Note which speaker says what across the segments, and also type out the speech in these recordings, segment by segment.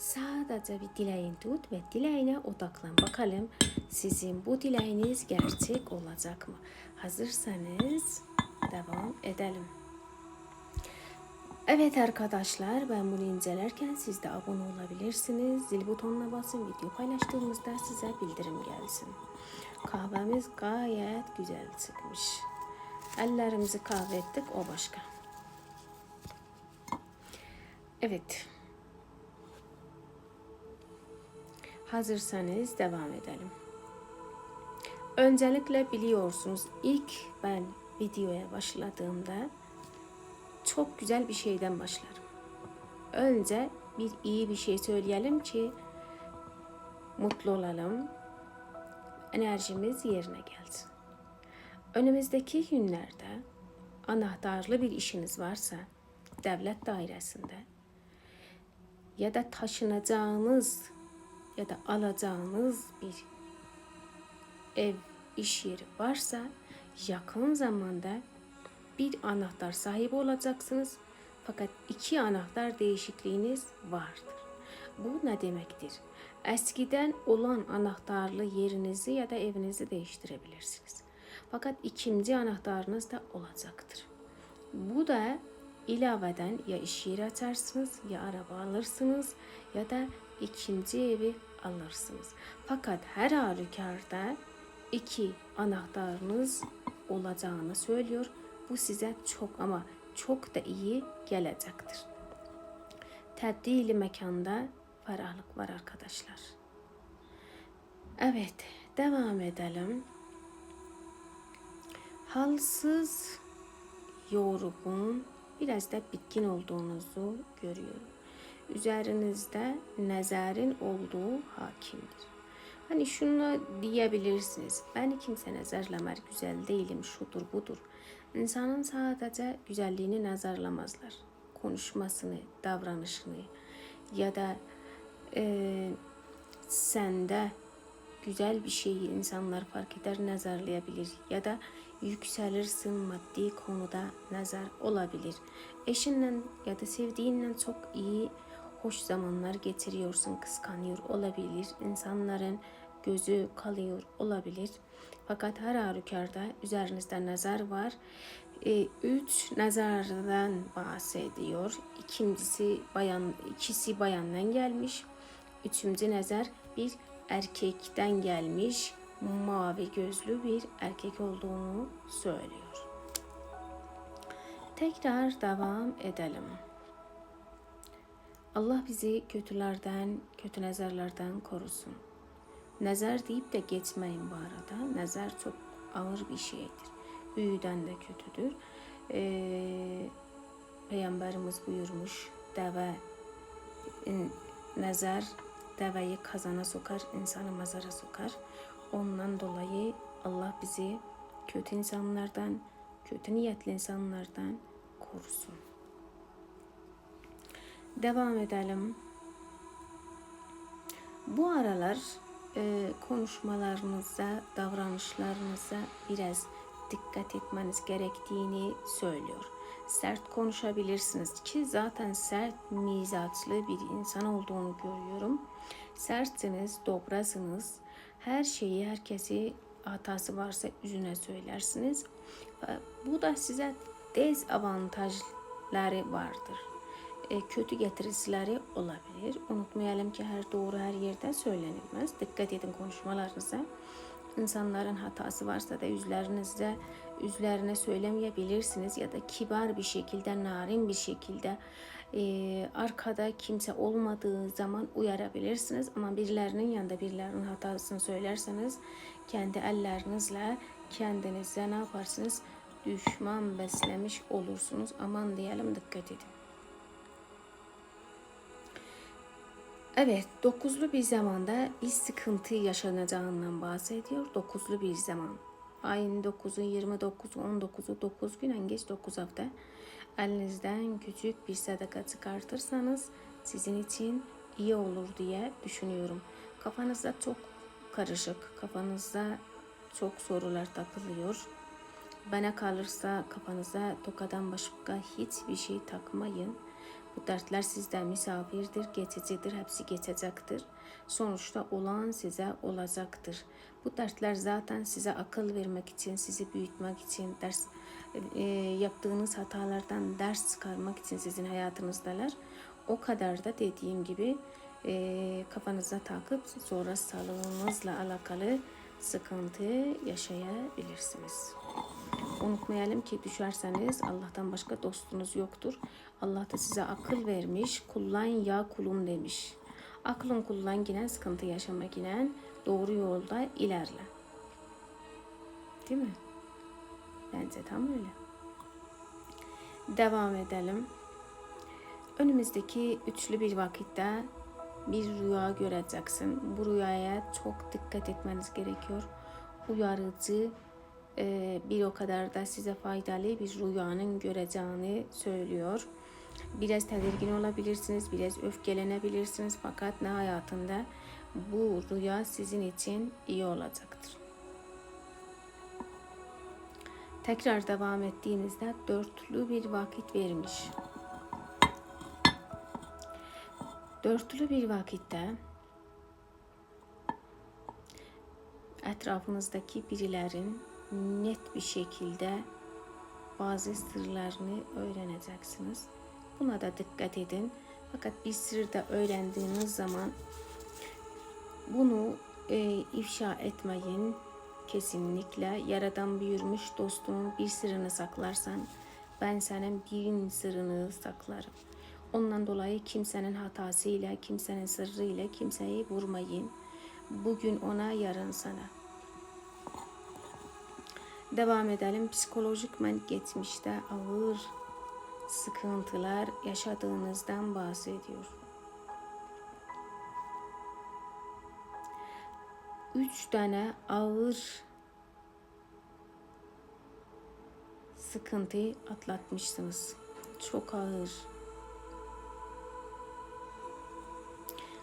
Speaker 1: Sadece bir dileğin tut ve dileğine odaklan. Bakalım sizin bu dileğiniz gerçek olacak mı? Hazırsanız devam edelim. Evet arkadaşlar ben bunu incelerken siz de abone olabilirsiniz. Zil butonuna basın video paylaştığımızda size bildirim gelsin. Kahvemiz gayet güzel çıkmış. Ellerimizi kahve ettik o başka. Evet. Hazırsanız devam edelim. Öncelikle biliyorsunuz ilk ben videoya başladığımda çok güzel bir şeyden başlarım. Önce bir iyi bir şey söyleyelim ki mutlu olalım. Enerjimiz yerine gelsin. Önümüzdeki günlerde anahtarlı bir işiniz varsa devlet dairesinde ya da taşınacağınız ya da alacağınız bir ev iş yeri varsa yakın zamanda bir anahtar sahibi olacaksınız. Fakat iki anahtar değişikliğiniz vardır. Bu ne demektir? Eskiden olan anahtarlı yerinizi ya da evinizi değiştirebilirsiniz. Fakat ikinci anahtarınız da olacaktır. Bu da ilaveden ya iş yeri açarsınız ya araba alırsınız ya da ikinci evi alırsınız. Fakat her halükarda iki anahtarınız olacağını söylüyor. Bu size çok ama çok da iyi gelecektir. Tebdili mekanda ferahlık var arkadaşlar. Evet, devam edelim. Halsız, yorgun, biraz da bitkin olduğunuzu görüyorum. Üzerinizde nezarin olduğu hakimdir. Hani şunu diyebilirsiniz. Ben kimse nazarlamar, güzel değilim, şudur budur. İnsanın sadece güzelliğini nazarlamazlar. Konuşmasını, davranışını ya da e, sende güzel bir şeyi insanlar fark eder, nazarlayabilir ya da yükselirsin maddi konuda nazar olabilir. Eşinle ya da sevdiğinle çok iyi hoş zamanlar getiriyorsun, kıskanıyor olabilir. İnsanların gözü kalıyor olabilir. Fakat her halükarda üzerinizde nazar var. E, üç nazardan bahsediyor. İkincisi bayan, ikisi bayandan gelmiş. Üçüncü nazar bir erkekten gelmiş. Mavi gözlü bir erkek olduğunu söylüyor. Tekrar devam edelim. Allah bizi kötülerden, kötü nazarlardan korusun. Nazar deyip de geçmeyin bu arada. Nazar çok ağır bir şeydir. Büyüden de kötüdür. Ee, Peygamberimiz buyurmuş, deve e, deveyi kazana sokar, insanı mazara sokar. Ondan dolayı Allah bizi kötü insanlardan, kötü niyetli insanlardan korusun. Devam edelim. Bu aralar e, konuşmalarınıza, davranışlarınıza biraz dikkat etmeniz gerektiğini söylüyor. Sert konuşabilirsiniz ki zaten sert mizaçlı bir insan olduğunu görüyorum. Sertsiniz, dobrasınız. Her şeyi, herkesi hatası varsa yüzüne söylersiniz. Bu da size dezavantajları vardır. E, kötü getirisileri olabilir. Unutmayalım ki her doğru her yerde söylenilmez. Dikkat edin konuşmalarınıza. İnsanların hatası varsa da yüzlerinizde üzerine söylemeyebilirsiniz ya da kibar bir şekilde, narin bir şekilde e, arkada kimse olmadığı zaman uyarabilirsiniz. Ama birilerinin yanında birilerinin hatasını söylerseniz kendi ellerinizle kendinize ne yaparsınız? Düşman beslemiş olursunuz. Aman diyelim dikkat edin. Evet, dokuzlu bir zamanda bir sıkıntı yaşanacağından bahsediyor. Dokuzlu bir zaman. Ayın 9'u, 29'u, 19'u, 9 gün en geç 9 hafta. Elinizden küçük bir sadaka çıkartırsanız sizin için iyi olur diye düşünüyorum. Kafanızda çok karışık, kafanızda çok sorular takılıyor. Bana kalırsa kafanıza tokadan başka hiçbir şey takmayın. Bu dertler sizde misafirdir, geçicidir, hepsi geçecektir. Sonuçta olan size olacaktır. Bu dertler zaten size akıl vermek için, sizi büyütmek için, ders e, yaptığınız hatalardan ders çıkarmak için sizin hayatınızdalar. O kadar da dediğim gibi e, kafanıza takıp sonra sağlığınızla alakalı sıkıntı yaşayabilirsiniz. Unutmayalım ki düşerseniz Allah'tan başka dostunuz yoktur. Allah da size akıl vermiş, kullan ya kulum demiş. Aklın kullan yine sıkıntı yaşamak ile doğru yolda ilerle. Değil mi? Bence tam öyle. Devam edelim. Önümüzdeki üçlü bir vakitte bir rüya göreceksin. Bu rüyaya çok dikkat etmeniz gerekiyor. Uyarıcı bir o kadar da size faydalı bir rüyanın göreceğini söylüyor. Biraz tedirgin olabilirsiniz, biraz öfkelenebilirsiniz fakat ne hayatında bu rüya sizin için iyi olacaktır. Tekrar devam ettiğinizde dörtlü bir vakit vermiş. Dörtlü bir vakitte etrafınızdaki birilerin net bir şekilde bazı sırlarını öğreneceksiniz. Buna da dikkat edin. Fakat bir sır da öğrendiğiniz zaman bunu e, ifşa etmeyin. Kesinlikle yaradan büyürmüş dostunun bir sırrını saklarsan ben senin bin sırrını saklarım. Ondan dolayı kimsenin hatasıyla, kimsenin sırrıyla kimseyi vurmayın. Bugün ona, yarın sana. Devam edelim. Psikolojik men geçmişte ağır sıkıntılar yaşadığınızdan bahsediyor. Üç tane ağır sıkıntı atlatmışsınız. Çok ağır.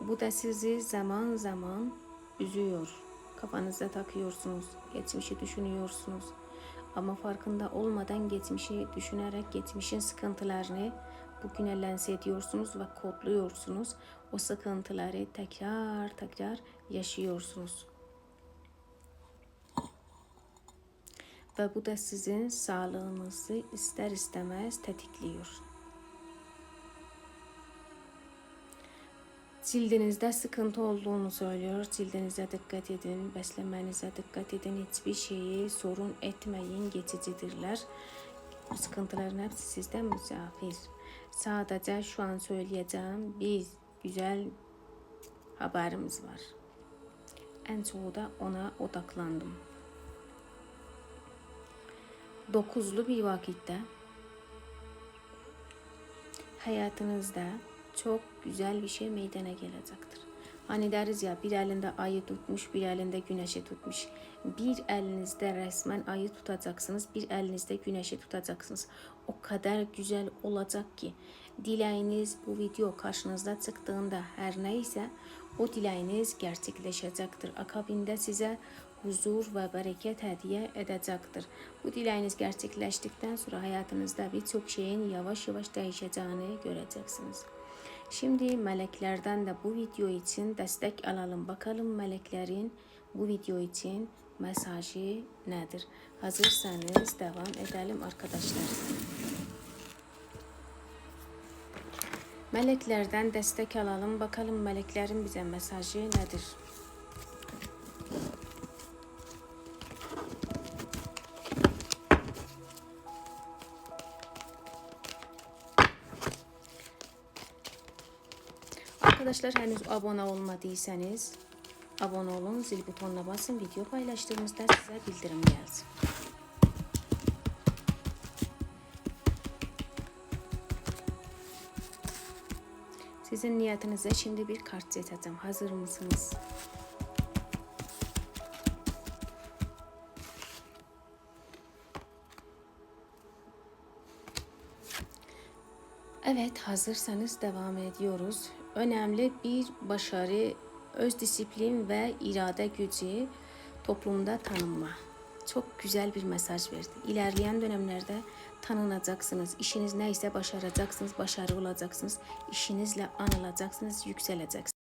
Speaker 1: Bu da sizi zaman zaman üzüyor. Kafanıza takıyorsunuz. Geçmişi düşünüyorsunuz. Ama farkında olmadan geçmişi düşünerek geçmişin sıkıntılarını bugüne lanse ediyorsunuz ve kodluyorsunuz. O sıkıntıları tekrar tekrar yaşıyorsunuz. Ve bu da sizin sağlığınızı ister istemez tetikliyor. Cildinizde sıkıntı olduğunu söylüyor. Cildinize dikkat edin, beslenmenize dikkat edin. Hiçbir şeyi sorun etmeyin, geçicidirler. Bu sıkıntıların hepsi sizden misafir. Sadece şu an söyleyeceğim bir güzel haberimiz var. En çoğu da ona odaklandım. Dokuzlu bir vakitte hayatınızda çok güzel bir şey meydana gelecektir. Hani deriz ya bir elinde ayı tutmuş, bir elinde güneşi tutmuş. Bir elinizde resmen ayı tutacaksınız, bir elinizde güneşi tutacaksınız. O kadar güzel olacak ki dileğiniz bu video karşınızda çıktığında her neyse o dileğiniz gerçekleşecektir. Akabinde size huzur ve bereket hediye edecektir. Bu dileğiniz gerçekleştikten sonra hayatınızda birçok şeyin yavaş yavaş değişeceğini göreceksiniz. Şimdi meleklerden de bu video için destek alalım. Bakalım meleklerin bu video için mesajı nedir? Hazırsanız devam edelim arkadaşlar. Meleklerden destek alalım. Bakalım meleklerin bize mesajı nedir? Arkadaşlar henüz abone olmadıysanız abone olun, zil butonuna basın. Video paylaştığımızda size bildirim gelsin. Sizin niyetinize şimdi bir kart seçeceğim. Hazır mısınız? Evet, hazırsanız devam ediyoruz. Önemli bir başarı, öz disiplin ve irade gücü toplumda tanınma. Çok güzel bir mesaj verdi. İlerleyen dönemlerde tanınacaksınız. İşiniz neyse başaracaksınız, başarılı olacaksınız. İşinizle anılacaksınız, yükseleceksiniz.